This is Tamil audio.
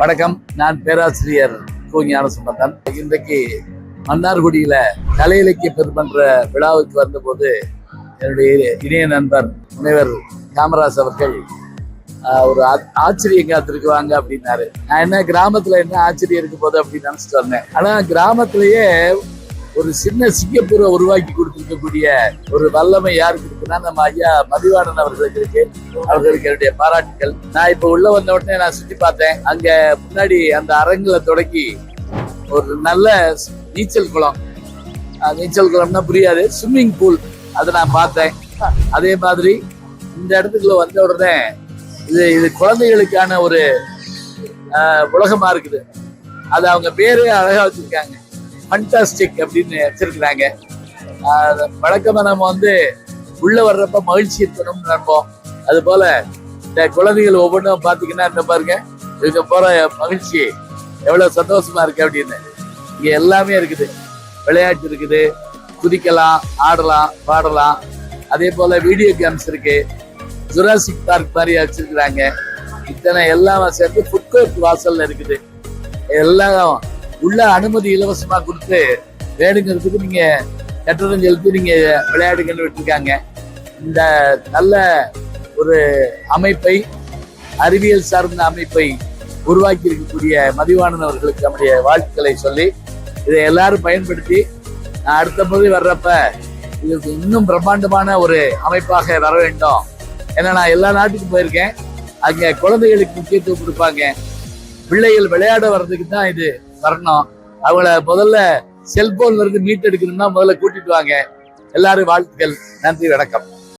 வணக்கம். நான் பேராசிரியர் கோஞான சுமந்தன் இன்றைக்கு மன்னார்குடியில கலை இலக்கிய பெருமன்ற விழாவுக்கு வந்தபோது என்னுடைய இணைய நண்பர் முனைவர் காமராஜ் அவர்கள் ஆஹ், ஒரு ஆச்சரியம் காத்திருக்குவாங்க அப்படின்னாரு. நான் என்ன கிராமத்துல என்ன ஆச்சரியம் இருக்க போகுது அப்படின்னு நினைச்சிட்டு வந்தேன். ஆனா கிராமத்திலேயே ஒரு சின்ன சிங்கப்பூரை உருவாக்கி கொடுத்திருக்கக்கூடிய ஒரு வல்லமை யாருக்கு இருக்குன்னா நம்ம ஐயா மதிவாணன் அவர்களுக்கு அவர்களுக்கு என்னுடைய பாராட்டுகள் நான் இப்ப உள்ள வந்த உடனே நான் சுற்றி பார்த்தேன். அங்க முன்னாடி அந்த அரங்குல தொடங்கி ஒரு நல்ல நீச்சல் குளம். நீச்சல் குளம்னா புரியாது. ஸ்விம்மிங் பூல் அதை நான் பார்த்தேன். அதே மாதிரி இந்த இடத்துக்குள்ள வந்த உடனே இது இது குழந்தைகளுக்கான ஒரு உலகமா இருக்குது. அது அவங்க பேரே அழகா வச்சிருக்காங்க. ஃபண்டாஸ்டிக் அப்படின்னு வச்சிருக்கிறாங்க. வழக்கமாக நம்ம வந்து உள்ள வர்றப்ப மகிழ்ச்சி இருக்கணும்னு நினைப்போம் அது போல இந்த குழந்தைகள் ஒவ்வொன்றும் பாத்தீங்கன்னா இந்த பாருங்க இவங்க போற மகிழ்ச்சி எவ்வளவு சந்தோஷமா இருக்கு அப்படின்னு. இங்க எல்லாமே இருக்குது. விளையாட்டு இருக்குது குதிக்கலாம் ஆடலாம் பாடலாம். அதே போல வீடியோ கேம்ஸ் இருக்கு. ஜுராசிக் பார்க் மாதிரி வச்சிருக்கிறாங்க. இத்தனை எல்லாம் சேர்ந்து ஃபுட் கோர்ட் வாசல்ல இருக்குது. எல்லாம் உள்ள அனுமதி இலவசமா கொடுத்து வேணுங்கிறதுக்கு நீங்க கட்டணம் செலுத்தி நீங்க விளையாடுங்கன்னு விட்டுருக்காங்க. இந்த நல்ல ஒரு அமைப்பை அறிவியல் சார்ந்த அமைப்பை உருவாக்கி இருக்கக்கூடிய மதிவாணன் அவர்களுக்கு நம்முடைய வாழ்த்துக்களை சொல்லி இதை எல்லாரும் பயன்படுத்தி நான் அடுத்த முறை வர்றப்ப இதுக்கு இன்னும் பிரம்மாண்டமான ஒரு அமைப்பாக வர வேண்டும். ஏன்னா நான் எல்லா நாட்டுக்கும் போயிருக்கேன். அங்க குழந்தைகளுக்கு முக்கியத்துவம் கொடுப்பாங்க. பிள்ளைகள் விளையாட வர்றதுக்கு தான் இது வரணும். அவங்கள முதல்ல செல்போன்ல இருந்து மீட் எடுக்கணும்னா முதல்ல கூட்டிட்டு வாங்க. எல்லாரும் வாழ்த்துக்கள். நன்றி வணக்கம்.